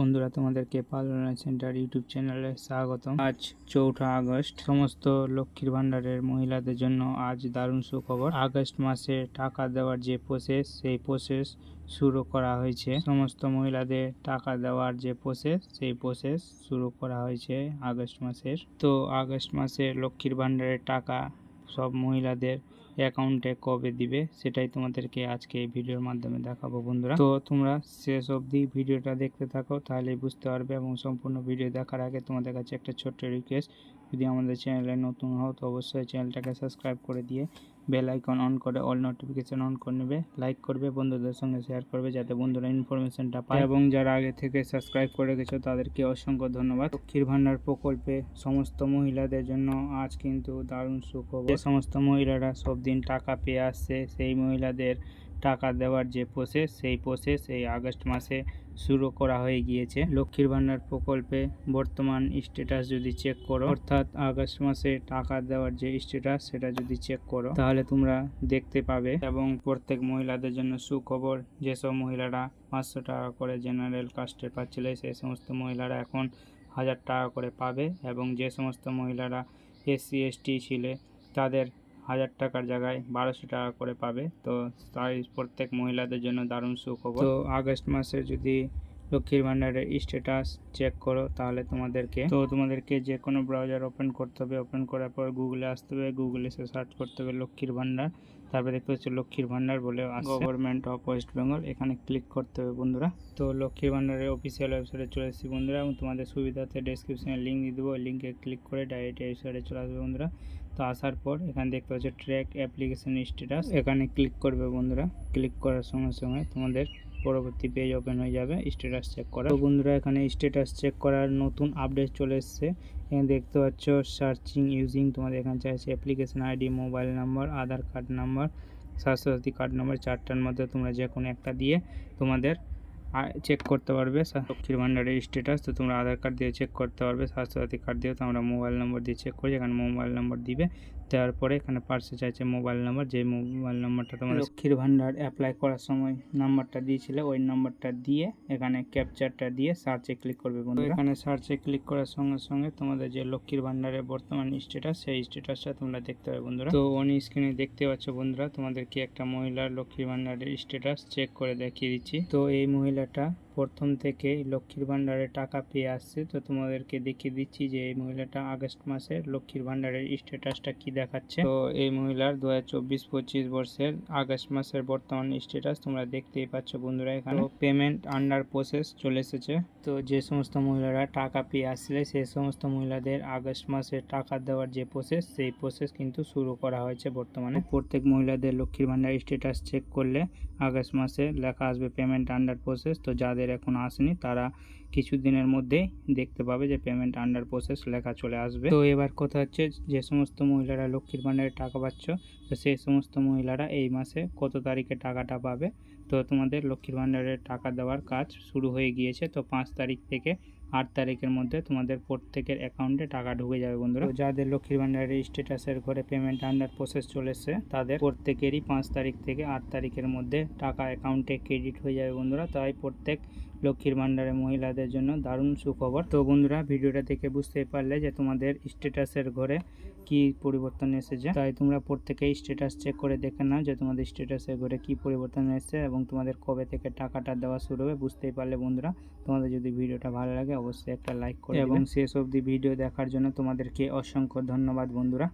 বন্ধুরা, তোমাদেরকে পালনা centre YouTube চ্যানেলে স্বাগতম। আজ চৌঠা আগস্ট। সমস্ত লক্ষ্মীর ভান্ডারের মহিলাদের জন্য আজ দারুণ সুখবর। আগস্ট মাসে টাকা দেওয়ার যে প্রসেস সেই প্রসেস শুরু করা হয়েছে। সমস্ত মহিলাদের টাকা দেওয়ার যে প্রসেস সেই প্রসেস শুরু করা হয়েছে আগস্ট মাসের। তো আগস্ট মাসে লক্ষ্মীর ভান্ডারের টাকা সব মহিলাদের অ্যাকাউন্টে কবে দিবে, সেটাই তোমাদেরকে আজকে এই ভিডিওর মাধ্যমে দেখাবো বন্ধুরা। তো তোমরা শেষ অবধি ভিডিওটা দেখতে থাকো, তাহলেই বুঝতে পারবে এবং সম্পূর্ণ ভিডিও দেখার আগে তোমাদের কাছে একটা ছোট্ট রিকোয়েস্ট যদি আমাদের চ্যানেলে নতুন হও, তো অবশ্যই চ্যানেলটাকে সাবস্ক্রাইব করে দিয়ে বেল আইকন অন করে অল নোটিফিকেশন অন করে নেবে। লাইক করবে, বন্ধুদের সঙ্গে শেয়ার করবে যাতে বন্ধুরা ইনফরমেশনটা পায়। এবং যারা আগে থেকে সাবস্ক্রাইব করে গেছো তাদেরকে অসংখ্য ধন্যবাদ। লক্ষ্মীর ভান্ডার প্রকল্পে সমস্ত মহিলাদের জন্য আজ কিন্তু দারুণ সুখবর। যে সমস্ত মহিলারা সব দিন টাকা পেয়ে আসছে, সেই মহিলাদের টাকা দেওয়ার যে প্রসেস সেই প্রসেস এই আগস্ট মাসে শুরু করা হয়ে গিয়েছে। লক্ষ্মীর ভান্ডার প্রকল্পে বর্তমান স্ট্যাটাস যদি চেক করো, অর্থাৎ আগস্ট মাসে টাকা দেওয়ার যে স্ট্যাটাস সেটা যদি চেক করো, তাহলে তোমরা দেখতে পাবে এবং প্রত্যেক মহিলাদের জন্য সুখবর, যেসব মহিলারা পাঁচশো টাকা করে জেনারেল কাস্টে পাচ্ছিল সেই সমস্ত মহিলারা এখন হাজার টাকা করে পাবে এবং যে সমস্ত মহিলারা এসসি এসটি ছিলে, তাদের হাজার টাকার জায়গায় বারোশো টাকা করে পাবে। তো তাই প্রত্যেক মহিলাদের জন্য দারুণ সুখবর। তো আগস্ট মাসে যদি লক্ষ্মীর ভান্ডারের স্ট্যাটাস চেক করো তাহলে তোমাদেরকে তো তোমাদেরকে যে কোনো ব্রাউজার ওপেন করতে হবে। ওপেন করার পর গুগলে আসতে হবে। গুগলে এসে সার্চ করতে হবে লক্ষ্মীর ভান্ডার তারপরে দেখতে পাচ্ছি লক্ষ্মীর ভান্ডার বলে গভর্নমেন্ট অফ ওয়েস্ট বেঙ্গল এখানে ক্লিক করতে হবে বন্ধুরা। তো লক্ষ্মীর ভান্ডারের অফিসিয়াল ওয়েবসাইটে চলে এসেছি বন্ধুরা এবং তোমাদের সুবিধাতে ডিসক্রিপশানে লিঙ্ক দিয়ে দেবো। লিঙ্কে ক্লিক করে ডাইরেক্ট ওয়েবসাইটে চলে আসবে বন্ধুরা। তো আসার পর এখানে দেখতে পাচ্ছি ট্র্যাক অ্যাপ্লিকেশন স্ট্যাটাস এখানে ক্লিক করবে বন্ধুরা। ক্লিক করার সঙ্গে সঙ্গে তোমাদের পরবর্তী পেজ ওপেন হয়ে যাবে স্ট্যাটাস চেক করা তো বন্ধুরা, এখানে স্ট্যাটাস চেক করার নতুন আপডেট চলে এসছে। এখানে দেখতে পাচ্ছ সার্চিং ইউজিং তোমাদের এখানে চাইছে application ID mobile number Aadhaar card number Swasthya Sathi card number চারটার মধ্যে তোমরা যে কোনো একটা দিয়ে তোমাদের চেক করতে পারবে। লক্ষ্মীর ভান্ডারের স্ট্যাটাস তো তোমরা আধার কার্ড দিয়ে চেক করতে পারবে। স্বাস্থ্যসাথী কার্ড দিয়েও তোমরা মোবাইল নম্বর দিয়ে চেক করি এখানে মোবাইল নম্বর দিবে। দেওয়ার পরে এখানে পার্সে চাইছে মোবাইল নাম্বার যে মোবাইল নাম্বারটা তোমার লক্ষ্মীর ভান্ডার অ্যাপ্লাই করার সময় নাম্বারটা দিয়েছিলে ওই নাম্বারটা দিয়ে এখানে ক্যাপচারটা দিয়ে সার্চে ক্লিক করবে বন্ধু এখানে সার্চে ক্লিক করার সঙ্গে সঙ্গে তোমাদের যে লক্ষ্মীর ভান্ডারের বর্তমান স্ট্যাটাস সেই স্ট্যাটাসটা তোমরা দেখতে পাবে বন্ধুরা। তো অন স্ক্রিনে দেখতে পাচ্ছ বন্ধুরা তোমাদেরকে একটা মহিলার লক্ষ্মীর ভান্ডারের স্ট্যাটাস চেক করে দেখিয়ে দিচ্ছি। তো এই মহিলাটা প্রথম থেকে লক্ষ্মীর ভান্ডারে টাকা পেয়ে আসছে, তো তোমাদেরকে দেখিয়ে দিচ্ছি যে এই মহিলাটা আগস্ট মাসে লক্ষ্মীর ভান্ডারের স্ট্যাটাসটা কি দেখাচ্ছে। তো এই মহিলার দু হাজার চব্বিশ পঁচিশ বর্ষের আগস্ট মাসের বর্তমান স্ট্যাটাস তোমরা দেখতেই পাচ্ছ বন্ধুরা এখানে। পেমেন্ট আন্ডার প্রসেস চলে এসেছে। তো যে সমস্ত মহিলারা টাকা পেয়ে আসলে সেই সমস্ত মহিলাদের আগস্ট মাসে টাকা দেওয়ার যে প্রসেস সেই প্রসেস কিন্তু শুরু করা হয়েছে বর্তমানে। প্রত্যেক মহিলাদের লক্ষ্মীর ভান্ডার স্ট্যাটাস চেক করলে আগস্ট মাসে লেখা আসবে পেমেন্ট আন্ডার প্রসেস তো যাদের এখন আসেনি, তারা কিছুদিনের মধ্যেই দেখতে পাবে যে পেমেন্ট আন্ডার প্রসেস লেখা চলে আসবে। তো এবার কথা হচ্ছে যে সমস্ত মহিলারা লক্ষ্মীর ভাণ্ডারে টাকা পাচ্ছ, তো সেই সমস্ত মহিলারা এই মাসে কত তারিখে টাকাটা পাবে? তো তোমাদের লক্ষ্মীর ভান্ডারের টাকা দেওয়ার কাজ শুরু হয়ে গিয়েছে। তো পাঁচ তারিখ থেকে আট তারিখের মধ্যে তোমাদের প্রত্যেকের অ্যাকাউন্টে টাকা ঢুকে যাবে বন্ধুরা। যাদের লক্ষ্মীর ভান্ডারের স্ট্যাটাসের ঘরে পেমেন্ট আন্ডার প্রসেস চলেছে, তাদের প্রত্যেকেরই পাঁচ তারিখ থেকে আট তারিখের মধ্যে টাকা অ্যাকাউন্টে ক্রেডিট হয়ে যাবে বন্ধুরা। তাই প্রত্যেক লক্ষ্মীর ভান্ডারের মহিলাদের জন্য দারুণ সুখবর। তো বন্ধুরা, ভিডিওটা দেখে বুঝতে পারলে যে তোমাদের স্ট্যাটাসের ঘরে কি পরিবর্তন এসেছে? তাই তোমরা প্রত্যেকেই স্ট্যাটাস চেক করে দেখে নাও যে তোমাদের স্ট্যাটাসে ঘরে কি পরিবর্তন এসেছে এবং তোমাদের কবে থেকে টাকাটা দেওয়া শুরু হবে বুঝতেই পারলে বন্ধুরা। তোমাদের যদি ভিডিওটা ভালো লাগে অবশ্যই একটা লাইক করে এবং শেষ অবধি ভিডিও দেখার জন্য তোমাদেরকে অসংখ্য ধন্যবাদ বন্ধুরা।